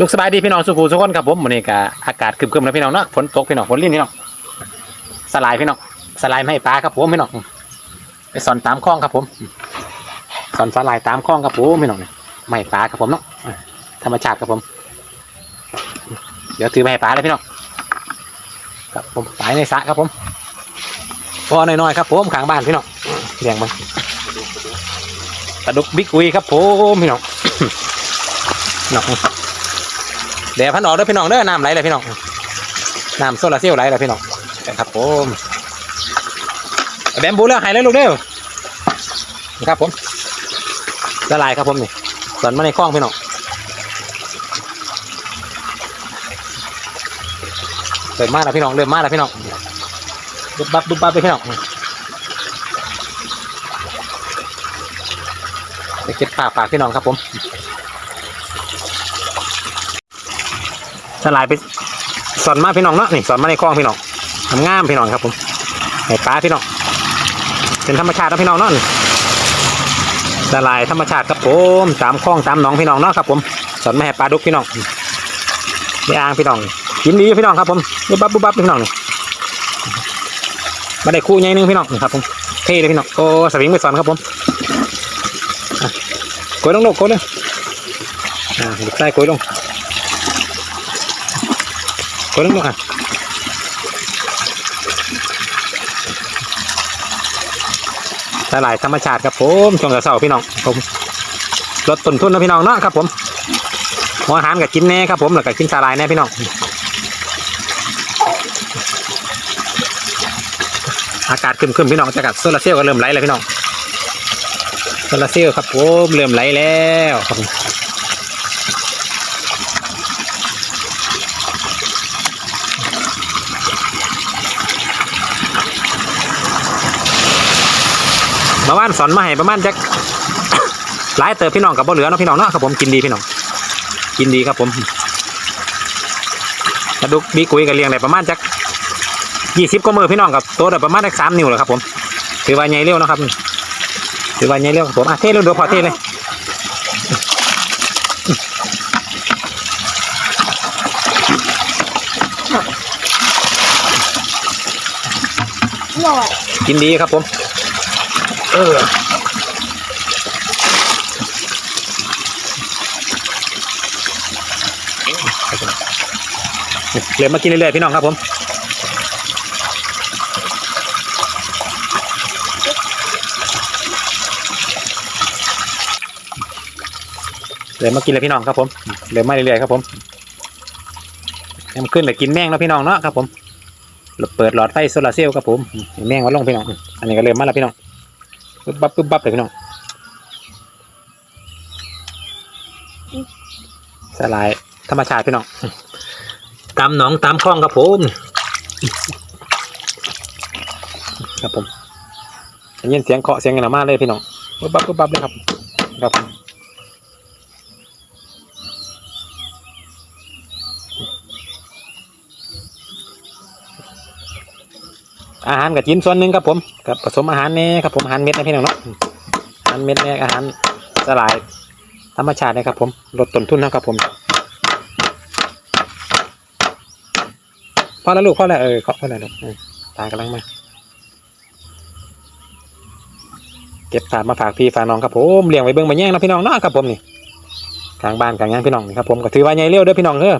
ลูกสบายดีพี่น้องสุขุสุขคนครับผมวันนี้ก็อากาศคึมๆนะพี่น้องเนาะฝนตกพี่น้องฝนลิ้นพี่น้องสลายพี่น้องสลายไม่ให้ปลาครับผมพี่น้องไปสอนตามคลองครับผมสอนสลายตามคลองครับผมพี่น้องไม่ปลาครับผมเนาะธรรมชาติครับผม เดี๋ยวถือไปให้ปลาเลยพี่น้องครับผมปลาในสระครับผมพอหน้อยๆครับผมข้างบ้านพี่น้องเลี้ยงมันปลาดุกบิ๊กอุยครับผมพี่น้องน้อง เดี๋ยวพันออกเด้อพี่น้องเด้อน้ำไหลเลยพี่น้องน้ำโซลาเซลล์ไหลเลยพี่น้องครับผมแบมบูแล้วหายเลยลูกเด้อครับผมละลายครับผมนี่สอนมาในคลองพี่น้องเริ่มมาแล้วพี่น้องเริ่มมาแล้วพี่น้องบุบบับบุบบับไปพี่น้องไปเก็บปลาฝากพี่น้องครับผม สลายไปสอนมาพี่น้องเนาะนี่สอนมาในคลองพี่น้องทำงามพี่น้องครับผมให้ปลาพี่น้องเป็นธรรมชาตินะพี่น้องเนาะสลายธรรมชาติครับผมตามคลองตามหนองพี่น้องเนาะครับผมสอนมาให้ปลาดุกพี่น้องนี่อ่างพี่น้องกินดีพี่น้องครับผมบุบบับบุบบับพี่น้องมาได้คู่ใหญ่หนึงพี่น้องครับผมเท่เลยพี่น้องโอ้สวิงไปสอนครับผมอะกดลงลงกดเลยอ่าลูกใต้กดลง กดลงอะสลายธรรมชาติครับผมช่วงเสาร์พี่น้องผมลดต้นทุนนะพี่น้องเนาะครับผมหัวอาหารกับกินแน่ครับผมแล้วก็กินสลายแน่พี่น้องอากาศครึมๆพี่น้องจะกัดโซลาร์เซลล์ก็เริ่มไหลแล้วพี่น้องโซลาร์เซลล์ครับผมเริ่มไหลแล้วครับ ผมมาว่านสอนมาให้ประมาณจักหลายเติบพี่น้องกับบ่เหลือเนาะพี่น้องเนาะครับผมกินดีพี่น้องกินดีครับผมกระดูกบีกุยกับเลี้ยงได้ประมาณจักยี่สิบก็มือพี่น้องกับตัวได้ประมาณจักสามนิ้วเลยครับผมถือว่าใหญ่เร็วนะครับถือว่าใหญ่เร็วครับผมอะเทเร็วเดี๋ยวพอเทเลยหน่อยกินดีครับผม เออเริ่มมากินเรื่อยๆพี่น้องครับผมเริ่มมากินเลยพี่น้องครับผมเริ่มมาเรื่อยๆครับผมให้มันขึ้นเลยกินแมงแล้วพี่น้องเนาะครับผมเปิดหลอดไฟโซลาเซลล์ครับผมแมงวัดลงพี่น้อง อันนี้ก็เริ่มมาแล้วพี่น้อง ปึ๊บบับปึ๊บปั๊บเลยพี่น้องสลายธรรมชาติพี่น้องตามหนองตามคลองครับผมครับผมยินเสียงเคาะเสียงกันมาเลยพี่น้องปึ๊บบับปึ๊บปั๊บเลยครับ ครับ อาหารกับจิ้นส่วนหนึ่งครับผมกับผสมอาหารนี่ครับผมอาหารเม็ดนะพี่น้องเนาะอาหารเม็ดเนี่ยอาหารสลายธรรมชาตินะครับผมลดต้นทุนนะครับผมพอแล้วลูกพอแล้วเออพอแล้วลูกตากำลังมาเก็บถาดมาฝากพี่ฝากน้องครับผมเลี้ยงไว้เบิ่งมาแย่งนะพี่น้องเนาะครับผมนี่กลางบ้านกลางหยังพี่น้องนี่ครับผมก็ถือว่าใหญ่เร็วเด้อพี่น้องเด้อ